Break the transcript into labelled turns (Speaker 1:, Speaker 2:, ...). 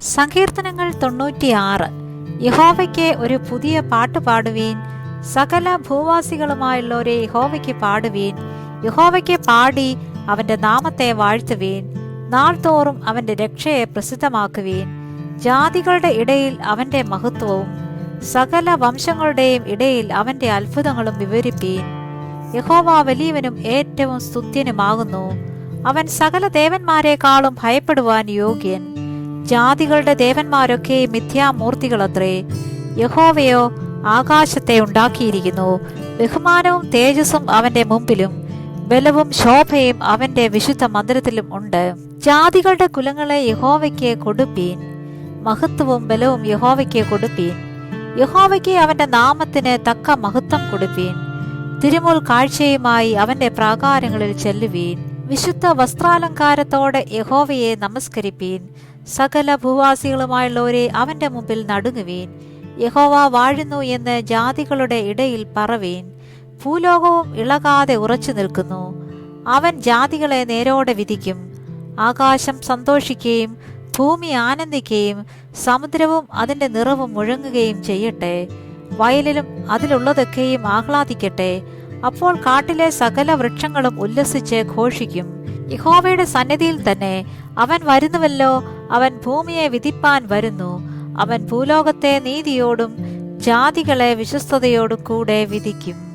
Speaker 1: സങ്കീർത്തനങ്ങൾ തൊണ്ണൂറ്റിയാറ്. യഹോവയ്ക്ക് ഒരു പുതിയ പാട്ട് പാടുവീൻ സകല ഭൂവാസികളുമായുള്ളവരെ യഹോവയ്ക്ക് പാടുവീൻ യഹോവയ്ക്ക് പാടി അവന്റെ നാമത്തെ വാഴ്ത്തുവീൻ നാൾതോറും അവന്റെ രക്ഷയെ പ്രസിദ്ധമാക്കുവീൻ ജാതികളുടെ ഇടയിൽ അവന്റെ മഹത്വവും സകല വംശങ്ങളുടെയും ഇടയിൽ അവന്റെ അത്ഭുതങ്ങളും വിവരിപ്പീൻ. യഹോവ വലിയവനും ഏറ്റവും സ്തുത്യനുമാകുന്നു. അവൻ സകല ദേവന്മാരെക്കാളും ഭയപ്പെടുവാൻ യോഗ്യൻ. ജാതികളുടെ ദേവന്മാരൊക്കെ മിഥ്യാമൂർത്തികളത്രേ. യഹോവയോ ആകാശത്തെ ഉണ്ടാക്കിയിരിക്കുന്നു. ബഹുമാനവും തേജസ്സും അവന്റെ മുമ്പിലും. ബലവും ശോഭയും അവന്റെ വിശുദ്ധ മന്ദിരത്തിലും ഉണ്ട്. ജാതികളുടെ കുലങ്ങളെ യഹോവയ്ക്ക് കൊടുപ്പീൻ. മഹത്വവും ബലവും യഹോവയ്ക്ക് കൊടുപ്പീൻ. യഹോവയ്ക്ക് അവന്റെ നാമത്തിന് തക്ക മഹത്വം കൊടുപ്പീൻ. തിരുമുൽ കാഴ്ചയുമായി അവന്റെ പ്രാകാരങ്ങളിൽ ചെല്ലുവീൻ. വിശുദ്ധ വസ്ത്രാലങ്കാരത്തോടെ യഹോവയെ നമസ്കരിപ്പീൻ. സകല ഭൂവാസികളുമായുള്ളവരെ അവന്റെ മുമ്പിൽ നടുങ്ങുവീൻ. യഹോവ വാഴുന്നു എന്ന് ജാതികളുടെ ഇടയിൽ പറവീൻ. ഭൂലോകവും ഇളകാതെ ഉറച്ചു നിൽക്കുന്നു. അവൻ ജാതികളെ നേരോടെ വിധിക്കും. ആകാശം സന്തോഷിക്കുകയും ഭൂമി ആനന്ദിക്കുകയും സമുദ്രവും അതിന്റെ നിറവും മുഴങ്ങുകയും ചെയ്യട്ടെ. വയലിലും അതിലുള്ളതൊക്കെയും ആഹ്ലാദിക്കട്ടെ. അപ്പോൾ കാട്ടിലെ സകല വൃക്ഷങ്ങളും ഉല്ലസിച്ച് ഘോഷിക്കും. യഹോവയുടെ സന്നിധിയിൽ തന്നെ അവൻ വരുന്നുവല്ലോ. അവൻ ഭൂമിയെ വിധിപ്പാൻ വരുന്നു. അവൻ ഭൂലോകത്തെ നീതിയോടും ജാതികളെ വിശ്വസ്തയോടും കൂടെ വിധിക്കും.